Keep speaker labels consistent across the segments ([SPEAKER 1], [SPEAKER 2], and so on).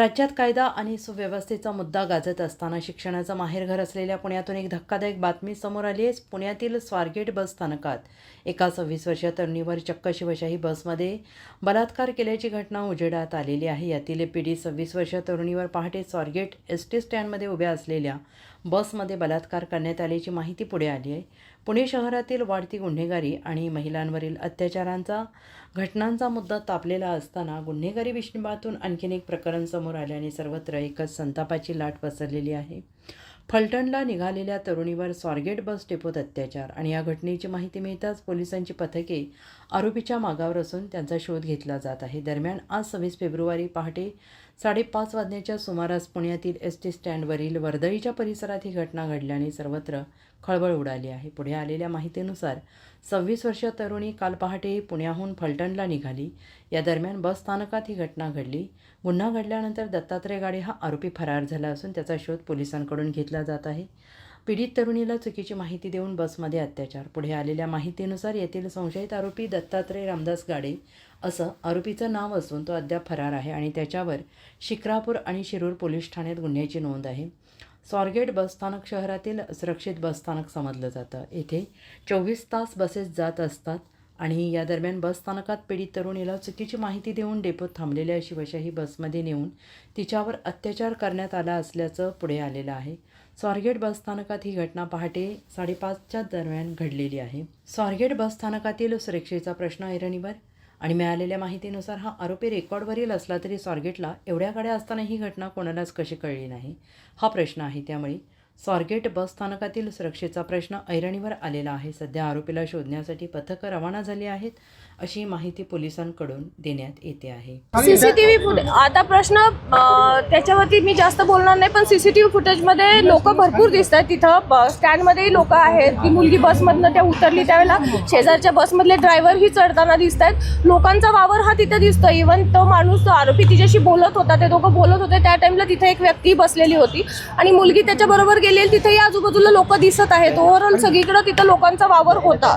[SPEAKER 1] राज्यात कायदा आणि सुव्यवस्थेचा मुद्दा गाजत असताना शिक्षणाचं माहेरघर असलेल्या पुण्यातून एक धक्कादायक बातमी समोर आली आहे. पुण्यातील स्वारगेट बस स्थानकात एका सव्वीस वर्षीय तरुणीवर चक्क शिवशाही बसमध्ये बलात्कार केल्याची घटना उजेडात आलेली आहे. यातील पीडित सव्वीस वर्षीय तरुणीवर पहाटे स्वारगेट एस टी स्टँडमध्ये उभ्या असलेल्या बसमध्ये बलात्कार करण्यात आल्याची माहिती पुढे आली आहे. पुणे शहरातील वाढती गुन्हेगारी आणि महिलांवरील अत्याचारांचा घटनांचा मुद्दा तापलेला असताना गुन्हेगारी विषबातून आणखीन एक प्रकरण समोर आल्याने सर्वत्र एकच संतापाची लाट पसरलेली आहे. फलटणला निघालेल्या तरुणीवर स्वारगेट बस डेपोत अत्याचार आणि या घटनेची माहिती मिळताच पोलिसांची पथके आरोपीच्या मागावर असून त्यांचा शोध घेतला जात आहे. दरम्यान आज सव्वीस फेब्रुवारी पहाटे साडेपाच वाजण्याच्या सुमारास पुण्यातील एस टी स्टँडवरील वर्दळीच्या परिसरात ही घटना घडल्याने सर्वत्र खळबळ उडाली आहे. पुढे आलेल्या माहितीनुसार सव्वीस वर्षीय तरुणी काल पहाटे पुण्याहून फलटणला निघाली. या दरम्यान बस स्थानकात ही घटना घडली. गुन्हा घडल्यानंतर दत्तात्रय गाडे हा आरोपी फरार झाला असून त्याचा शोध पोलिसांकडून घेतला जात आहे. पीडित तरुणीला चुकीची माहिती देऊन बसमध्ये अत्याचार. पुढे आलेल्या माहितीनुसार येथील संशयित आरोपी दत्तात्रय रामदास गाडे असं आरोपीचं नाव असून तो अद्याप फरार आहे आणि त्याच्यावर शिक्रापूर आणि शिरूर पोलीस ठाण्यात गुन्ह्याची नोंद आहे. स्वारगेट बसस्थानक शहरातील सुरक्षित बसस्थानक समजलं जातं. येथे चोवीस तास बसेस जात असतात आणि या दरम्यान बसस्थानकात पीडित तरुणीला चुकीची माहिती देऊन डेपोत थांबलेल्या शिवशाही बसमध्ये नेऊन तिच्यावर अत्याचार करण्यात आला असल्याचं पुढे आलेलं आहे. स्वारगेट बसस्थानकात ही घटना पहाटे साडेपाचच्या दरम्यान घडलेली आहे. स्वारगेट बसस्थानकातील सुरक्षेचा प्रश्न ऐरणीवर आणि मिळालेल्या माहितीनुसार हा आरोपी रेकॉर्डवरील असला तरी स्वारगेटला एवढ्या गाड्या असताना ही घटना कोणालाच कशी कळली नाही. हा प्रश्न आहे त्यामुळे स्वारगेट बस स्थानकातील सुरक्षेचा प्रश्न ऐरणीवर आलेला आहे. सध्या आरोपीला शोधण्यासाठी पथकं रवाना झाली आहेत अशी माहिती पोलिसांकडून देण्यात येते आहे.
[SPEAKER 2] सीसीटीव्ही फुटेज आता प्रश्न त्याच्यावरती मी जास्त बोलणार नाही पण सीसीटीव्ही फुटेजमध्ये लोक भरपूर दिसत आहेत तिथं स्टँडमध्येही लोक आहेत. ती मुलगी बसमधनं त्या उतरली त्यावेळेला. शेजारच्या बसमधले ड्रायव्हरही चढताना दिसत आहेत लोकांचा वावर हा तिथे दिसतो इवन तो माणूस तो आरोपी तिच्याशी बोलत होता. ते दोघं बोलत होते. त्या टाइमला तिथे एक व्यक्ती बसलेली होती. आणि मुलगी त्याच्याबरोबर गेलेली तिथेही आजूबाजूला लोक दिसत आहेत. ओव्हरऑल सगळीकडे तिथं लोकांचा वावर होता.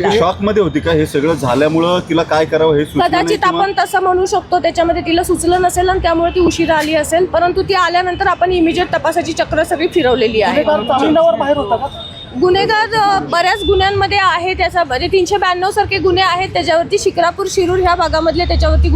[SPEAKER 3] शॉकमध्ये होती का? हे सगळं झाल्यामुळं तिला काय करावं हे सुचलं नाही
[SPEAKER 2] कदाचित
[SPEAKER 3] किंवा-
[SPEAKER 2] आपण तसं म्हणू शकतो त्याच्यामध्ये तिला सुचलं नसेल आणि त्यामुळे ती उशिरा आली असेल. परंतु ती आल्यानंतर आपण इमिजिएट तपासाची चक्र सगळी फिरवलेली आहे.
[SPEAKER 4] जामिनावर बाहेर होता का?
[SPEAKER 2] गुन्हेगार अ, बऱ्याच गुन्ह्यांमध्ये आहे त्याचा म्हणजे तीनशे ब्याण्णव सारखे गुन्हे आहेत त्याच्यावरती शिक्रापूर शिरूर ह्या भागामधले त्याच्यावरती